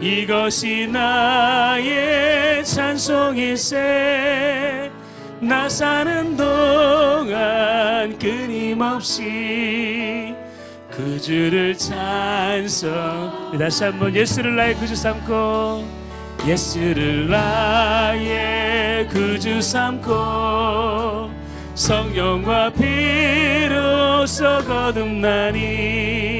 이것이 나의 찬송일세. 나 사는 동안 끊임없이 그 주를 찬송. 다시 한번 예수를 나의 구주 삼고 예수를 나의 구주 삼고 성령과 피로써 거듭나니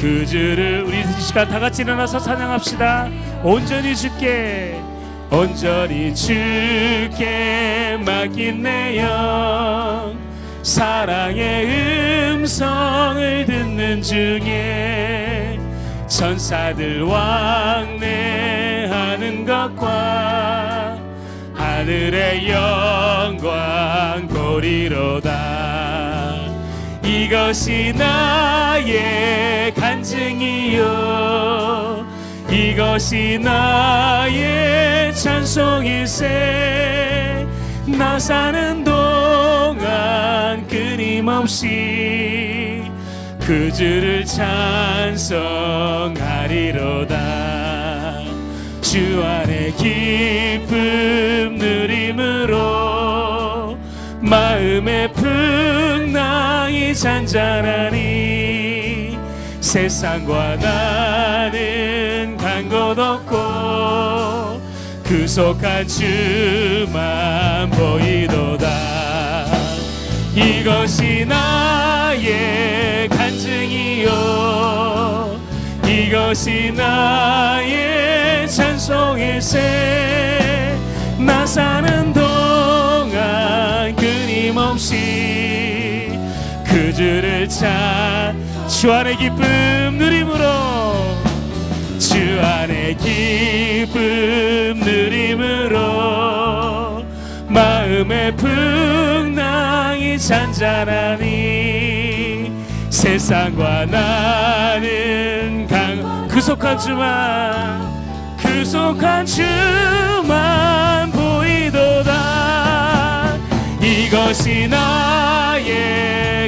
그 주를 우리 이 시간 다 같이 일어나서 찬양합시다. 온전히 주께 온전히 주께 맡긴 내 영 사랑의 음성을 듣는 중에 천사들 왕래하는 것과 하늘의 영광 보리로다 이것이 나의 간증이요. 이것이 나의 찬송일세. 나 사는 동안 끊임없이 그 주를 찬송하리로다. 주 안에 기쁨 누림으로 마음의 잔잔하니 세상과 나는 간곳 없고 그 속한 주만 보이도다. 이것이 나의 간증이요. 이것이 나의 찬송일세. 나 사는 동안 끊임없이 그 주를 찬주 안의 기쁨 누림으로 주 안의 기쁨 누림으로 마음의 풍랑이 잔잔하니 세상과 나는 강 그속한 주만 그속한 주만 보이도다. 이것이 나의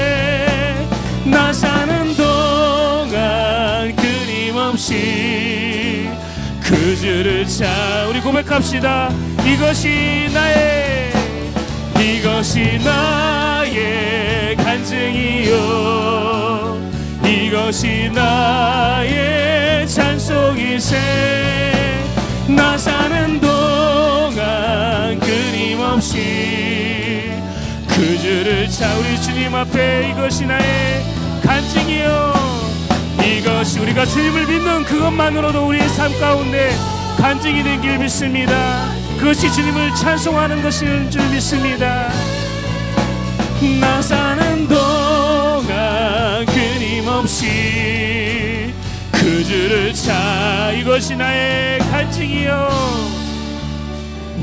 끊임없이 그 주를 차 우리 고백합시다. 이것이 나의 이것이 나의 간증이요. 이것이 나의 찬송일세. 나 사는 동안 끊임없이 그 주를 차 우리 주님 앞에 이것이 나의 간증이요 이것이 우리가 주님을 믿는 그것만으로도 우리의 삶 가운데 간증이 된 길 믿습니다. 그것이 주님을 찬송하는 것인 줄 믿습니다. 나 사는 동안 끊임없이 그 주를 차 이것이 나의 간증이요.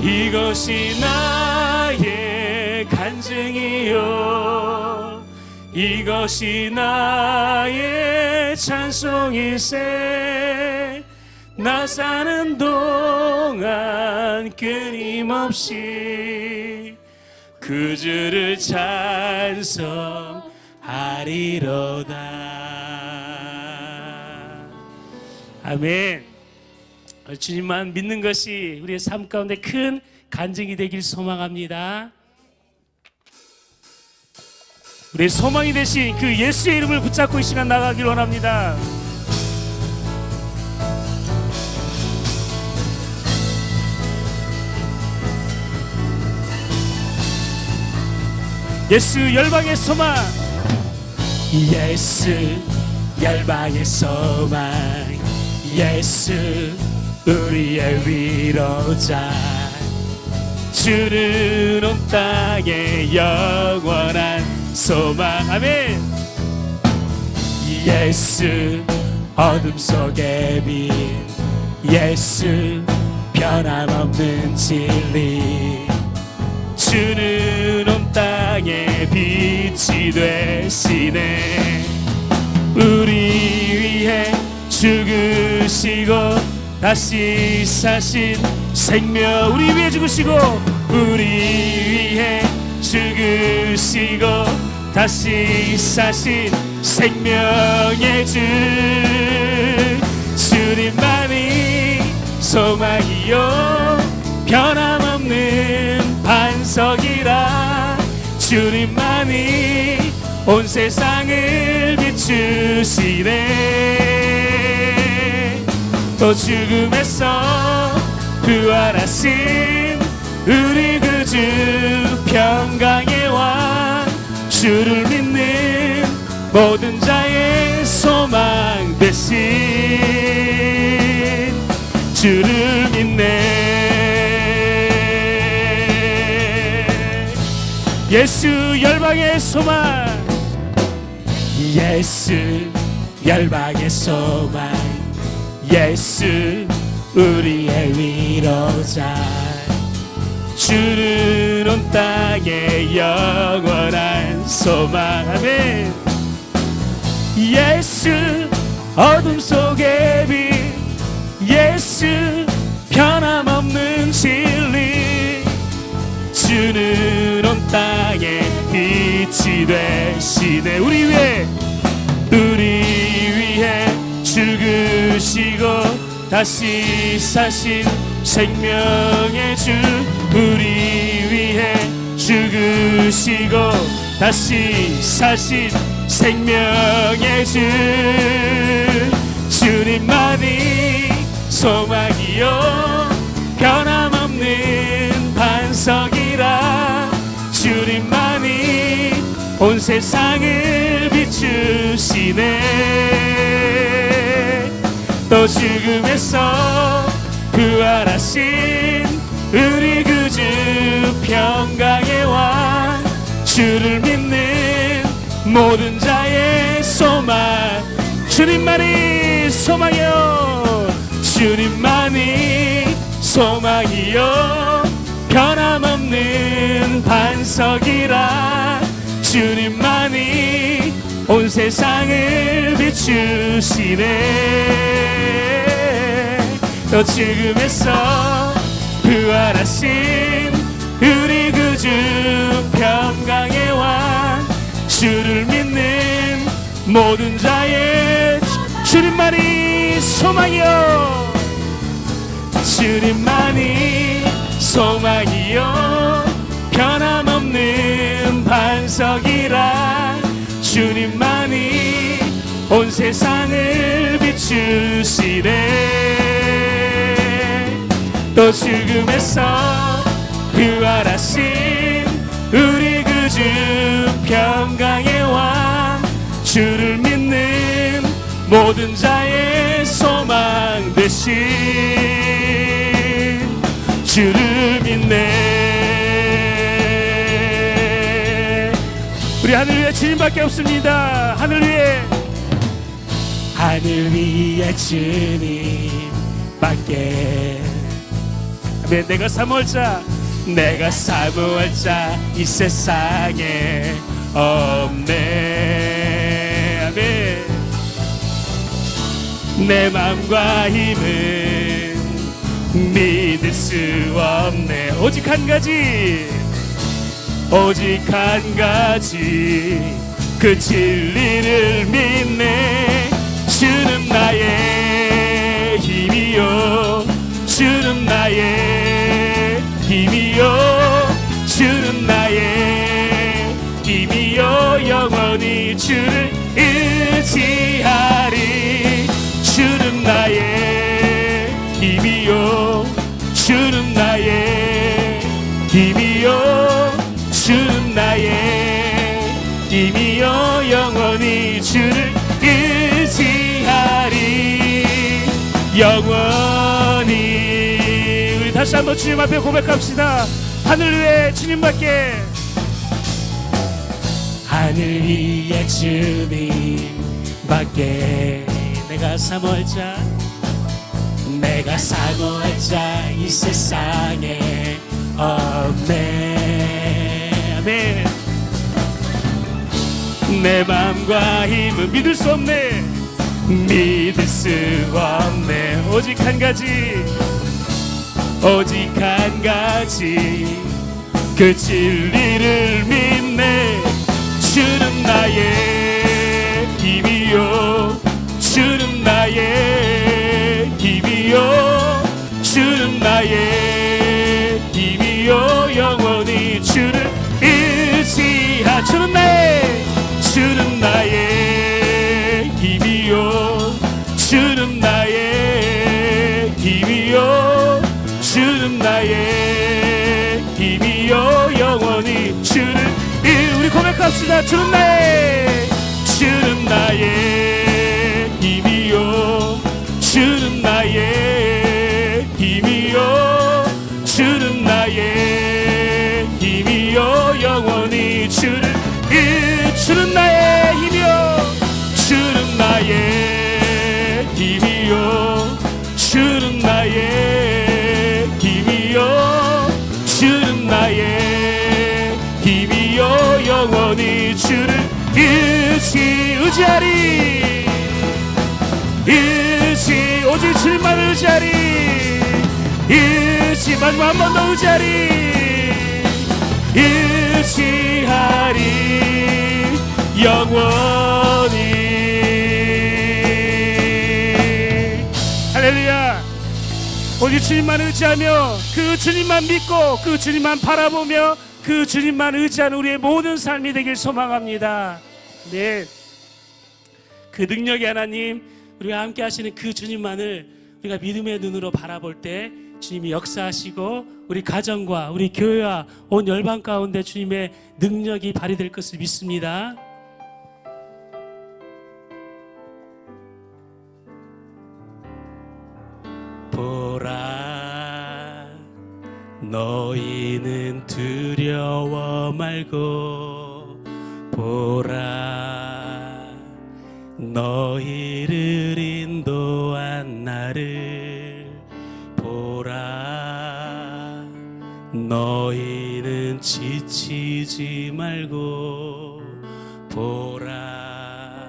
이것이 나의 간증이요 이것이 나의 찬송일세. 나 사는 동안 끊임없이 그 주를 찬송하리로다. 아멘. 주님만 믿는 것이 우리의 삶 가운데 큰 간증이 되길 소망합니다 우리의 소망이 되신 그 예수의 이름을 붙잡고 이 시간 나가길 원합니다. 예수 열방의 소망. 예수 열방의 소망. 예수 우리의 위로자. 주는 온 땅에 영원한 소망 아멘. 예수 어둠 속의 빛 예수 변함없는 진리. 주는 온 땅에 빛이 되시네. 우리 위해 죽으시고 다시 사신 생명 우리 위해 죽으시고 우리 위해 죽으시고 다시 사신 생명의 주 주님만이 소망이요. 변함없는 반석이라 주님만이 온 세상을 비추시네. 또 죽음에서 부활하신 우리 구주 평강의 왕 주를 믿는 모든 자의 소망 대신 주를 믿네. 예수 열방의 소망. 예수 열방의 소망. 예수 우리의 위로자. 주는 온 땅에 영원한 소망 아멘 예수 어둠 속의 빛 예수 변함없는 진리. 주는 온 땅에 빛이 되시네. 우리 위해 우리 위해 죽으시고 다시 사신 생명의 주. 우리 위해 죽으시고 다시 사신 생명의 주 주님만이 소망이요. 변함없는 반석이라 주님만이 온 세상을 비추시네. 또 죽음에서 부활하신 우리 구주 평강의 왕 주를 모든 자의 소망. 주님만이 소망이요. 주님만이 소망이요. 변함없는 반석이라. 주님만이 온 세상을 비추시네. 또 죽음에서 부활하신 우리 구주 평강의 왕 주를 믿는 모든 자의 주- 주님만이 소망이요. 주님만이 소망이요. 변함없는 반석이라 주님만이 온 세상을 비추시네. 또 죽음에서 부활하신 우리 구주 평강의 왕 주를 믿는 모든 자의 소망 대신 주를 믿네. 우리 하늘 위에 주님밖에 없습니다. 하늘 위에. 하늘 위에 주님밖에. 내가 사모할자 내가 사모할자 이 세상에 없네. 아멘. 내 맘과 힘은 믿을 수 없네. 오직 한 가지. 오직 한 가지. 그 진리를 믿네. 주는 나의 힘이요. 주는 나의 힘이요. 주는 나의 영원히 주를 의지하리. 주는 나의 힘이요. 주는 나의 힘이요. 주는 나의 힘이요. 영원히 주를 의지하리. 영원히. 우리 다시 한번 주님 앞에 고백합시다. 하늘 위에 주님밖에 하늘 위에 주님 밖에 내가 사모할자 내가 사모할자 이 세상에 없네. 아멘. 내 맘과 힘은 믿을 수 없네. 믿을 수 없네. 오직 한 가지 오직 한 가지. 그 진리를 믿네 주는 나의 힘이요. 주는 나의 힘이요. 주는 나의 힘이요. 영원히 주를 의지하 주는 나의 주는 나의 힘이요. 주는 나의 힘이요. 주는 나의 우리 고백합시다. 주는 나의 의지 의지하리. 의지 오직 주님만 의지하리. 의지 마지막 한 번 더 의지하리. 의지하리. 영원히. 할렐루야. 오직 주님만 의지하며 그 주님만 믿고 그 주님만 바라보며 그 주님만 의지하는 우리의 모든 삶이 되길 소망합니다 네. 그 능력의 하나님 우리와 함께 하시는 그 주님만을 우리가 믿음의 눈으로 바라볼 때 주님이 역사하시고 우리 가정과 우리 교회와 온 열방 가운데 주님의 능력이 발휘될 것을 믿습니다. 보라 너희는 두려워 말고 보라 너희를 인도한 나를 보라. 너희는 지치지 말고 보라.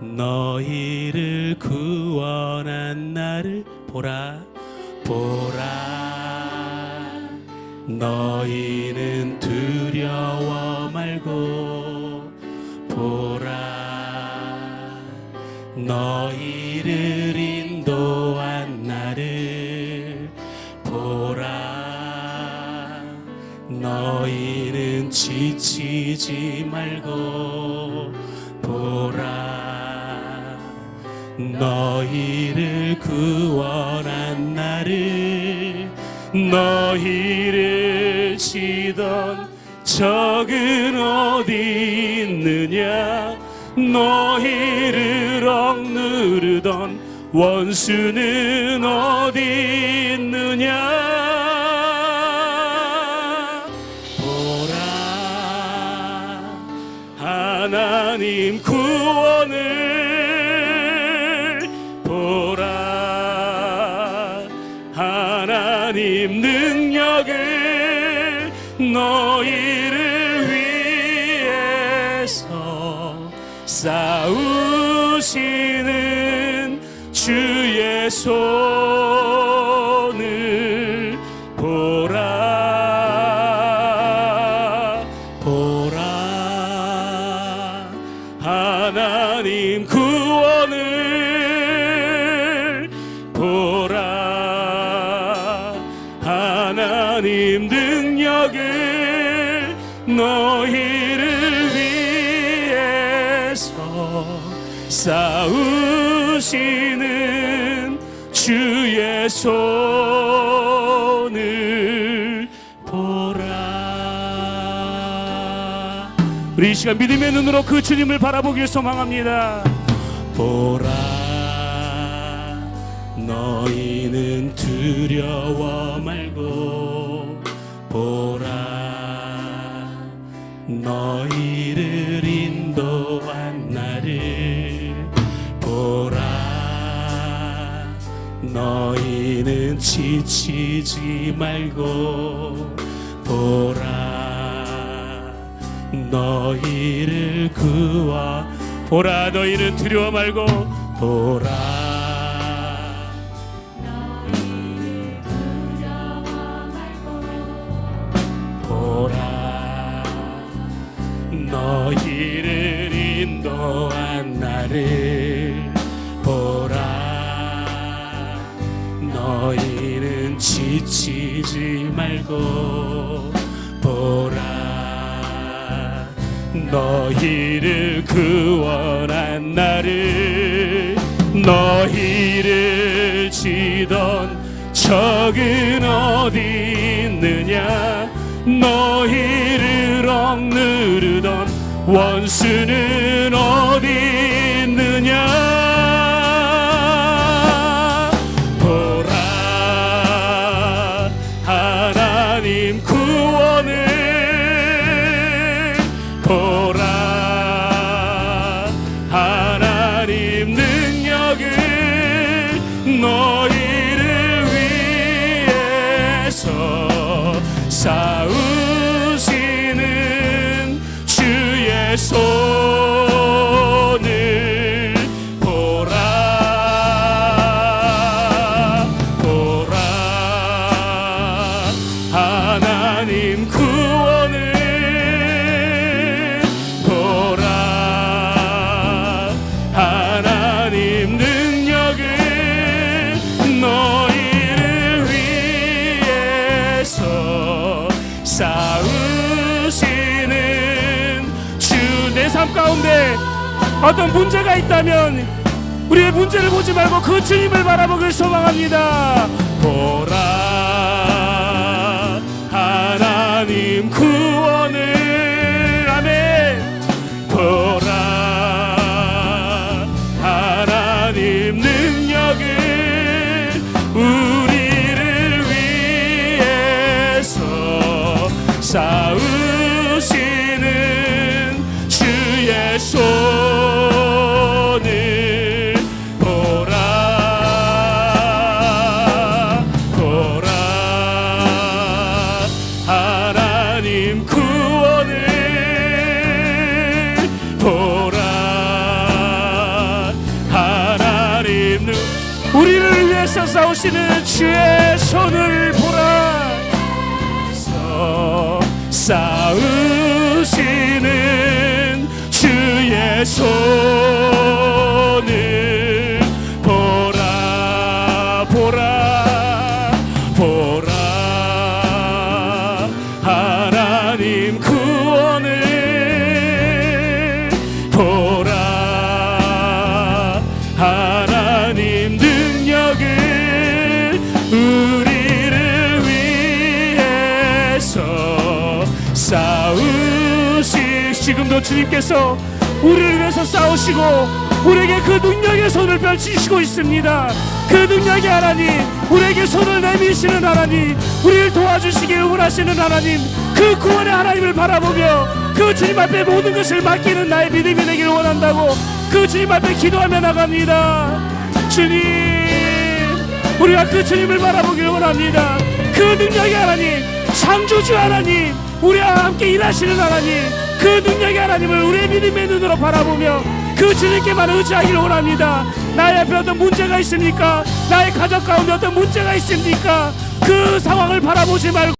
너희를 구원한 나를 보라. 보라. 너희는 두려워 너희를 치던 적은 어디 있느냐? 너희를 억누르던 원수는 어디 있느냐 손을 보라 보라. 하나님 구원을 보라. 하나님 능력을 너희를 위해서 싸우시 주의 손을 보라. 우리 이 시간 믿음의 눈으로 그 주님을 바라보길 소망합니다. 보라 너희는 두려워 말고 보라 너희를 인도한 나를 보라 너희는 지치지 말고 보라 너희를 구하 보라 너희는 두려워 말고 보라 너희를 지치지 말고 보라. 너희를 구원한 나를 너희를 치던 적은 어디 있느냐? 너희를 억누르던 원수는 어디 하나님 구원을 보라. 하나님 능력을 너희를 위해서 싸우시는 주 내 삶 가운데 어떤 문제가 있다면 우리의 문제를 보지 말고 그 주님을 바라보길 소망합니다. 보라 하나님 구원을 주의 손을 보라 싸우시는 주의 손 주님께서 우리를 위해서 싸우시고 우리에게 그 능력의 손을 펼치시고 있습니다 그 능력의 하나님 우리에게 손을 내미시는 하나님 우리를 도와주시길 원하시는 하나님 그 구원의 하나님을 바라보며 그 주님 앞에 모든 것을 맡기는 나의 믿음이 되기를 원한다고 그 주님 앞에 기도하며 나갑니다 주님 우리가 그 주님을 바라보기를 원합니다. 그 능력의 하나님, 창조주 하나님, 우리와 함께 일하시는 하나님, 그 능력의 하나님을 우리의 믿음의 눈으로 바라보며 그 주님께만 의지하기를 원합니다. 나의 앞에 어떤 문제가 있습니까? 나의 가족 가운데 어떤 문제가 있습니까? 그 상황을 바라보지 말고